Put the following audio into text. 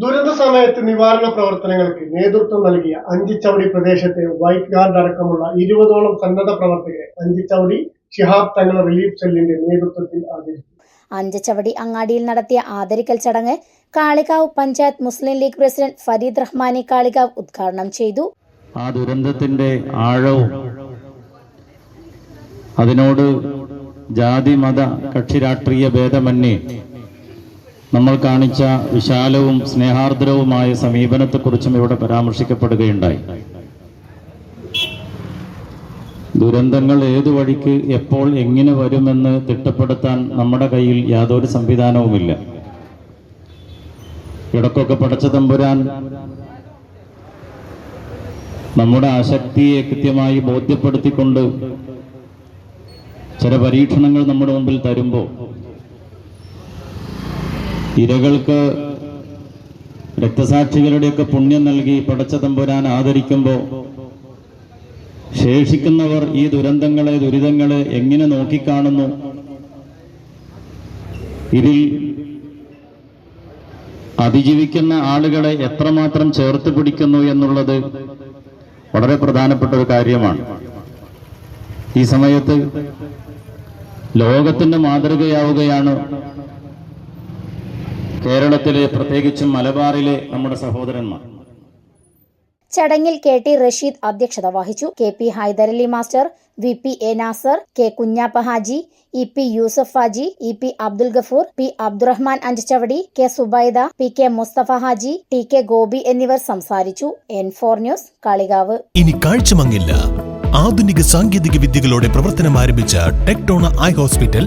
ദുരന്ത സമയത്ത് നിവാരണ പ്രവർത്തനങ്ങൾക്ക് നേതൃത്വം നൽകിയ അഞ്ചിച്ചവടി പ്രദേശത്തെ വൈറ്റ് ഗാർഡ് അടക്കമുള്ള ഇരുപതോളം സന്നദ്ധ പ്രവർത്തകരെ അഞ്ചിച്ചവടി ഷിഹാബ് തങ്ങൾ റിലീഫ് സെല്ലിന്റെ നേതൃത്വത്തിൽ ആദരിച്ചു. അഞ്ചച്ചവടി അങ്ങാടിയിൽ നടത്തിയ ആദരിക്കൽ ചടങ്ങ് കാളികാവ് പഞ്ചായത്ത് മുസ്ലിം ലീഗ് പ്രസിഡന്റ് ഫരീദ് റഹ്മാനി കാളികാവ് ഉദ്ഘാടനം ചെയ്തു. ആ ദുരന്തത്തിന്റെ ആഴവും അതിനോട് ജാതി മത കക്ഷി രാഷ്ട്രീയ ഭേദമന്യേ നമ്മൾ കാണിച്ച വിശാലവും സ്നേഹാർദ്രവുമായ സമീപനത്തെക്കുറിച്ചും ഇവിടെ പരാമർശിക്കപ്പെടുകയുണ്ടായി. ദുരന്തങ്ങൾ ഏതു വഴിക്ക് എപ്പോൾ എങ്ങനെ വരുമെന്ന് തിട്ടപ്പെടുത്താൻ നമ്മുടെ കയ്യിൽ യാതൊരു സംവിധാനവുമില്ല. ഇടക്കൊക്കെ പടച്ച തമ്പുരാൻ നമ്മുടെ ആസക്തിയെ കൃത്യമായി ബോധ്യപ്പെടുത്തിക്കൊണ്ട് ചില പരീക്ഷണങ്ങൾ നമ്മുടെ മുമ്പിൽ തരുമ്പോൾ ഇരകൾക്ക് രക്തസാക്ഷികളുടെയൊക്കെ പുണ്യം നൽകി പടച്ച തമ്പുരാൻ ആദരിക്കുമ്പോൾ ശേഷിക്കുന്നവർ ഈ ദുരന്തങ്ങളെ ദുരിതങ്ങളെ എങ്ങനെ നോക്കിക്കാണുന്നു? ഇതിൽ അതിജീവിക്കുന്ന ആളുകളെ എത്രമാത്രം ചേർത്ത് പിടിക്കുന്നു എന്നുള്ളത് വളരെ പ്രധാനപ്പെട്ട ഒരു കാര്യമാണ്. ഈ സമയത്ത് ലോകത്തിന്റെ മാതൃകയാവുകയാണ് കേരളത്തിലെ പ്രത്യേകിച്ചും മലബാറിലെ നമ്മുടെ സഹോദരന്മാർ. ചടങ്ങിൽ കെ ടി റഷീദ് അധ്യക്ഷത വഹിച്ചു. K P Haidarali master V P A Nasar K Kunhappa Haji E P Yusuf Haji E P Abdul Gafoor P Abdurahman Anchachavadi K Zubaida P K Musthafa Haji T K Gopi എന്നിവർ സംസാരിച്ചു. N four news Kalikavu. ഇനി കാഴ്ചമങ്ങില്ല. ആധുനിക സാങ്കേതിക വിദ്യകളോടെ പ്രവർത്തനം ആരംഭിച്ച ടെക്ടോണ eye hospital